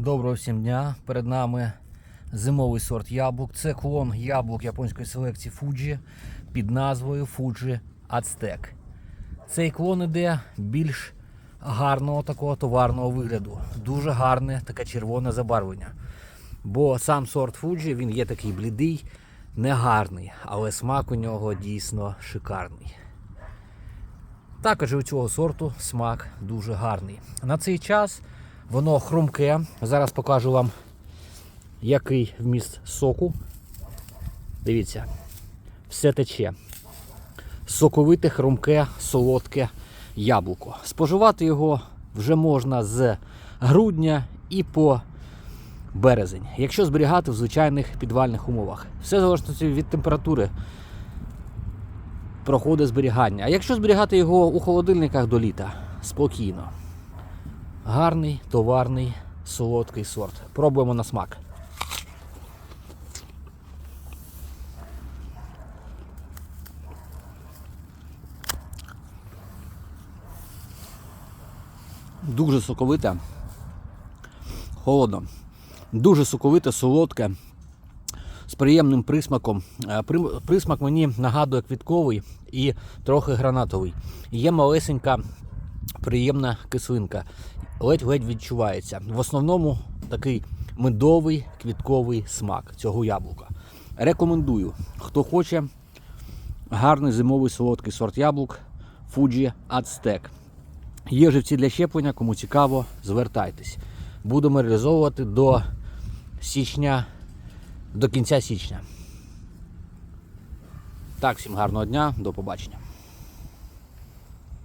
Доброго всім дня. Перед нами зимовий сорт яблук. Це клон яблук японської селекції Fuji під назвою Fuji Aztec. Цей клон іде більш гарного такого товарного вигляду. Дуже гарне таке червоне забарвлення. Бо сам сорт Fuji він є такий блідий, негарний, але смак у нього дійсно шикарний. Також у цього сорту смак дуже гарний. На цей час воно хрумке. Зараз покажу вам, який вміст соку. Дивіться, все тече. Соковите, хрумке, солодке яблуко. Споживати його вже можна з грудня і по березень, якщо зберігати в звичайних підвальних умовах. Все залежить від температури проходить зберігання. А якщо зберігати його у холодильниках до літа, спокійно. Гарний, товарний, солодкий сорт. Пробуємо на смак. Дуже соковите, холодно. Дуже соковите, солодке, з приємним присмаком. Е, Присмак мені нагадує квітковий і трохи гранатовий. Є малесенька приємна кислинка. Ледь-ледь відчувається. В основному такий медовий квітковий смак цього яблука. Рекомендую, хто хоче гарний зимовий солодкий сорт яблук Fuji Aztec. Є живці для щеплення, кому цікаво, звертайтесь. Будемо реалізовувати до січня, до кінця січня. Так, всім гарного дня, до побачення.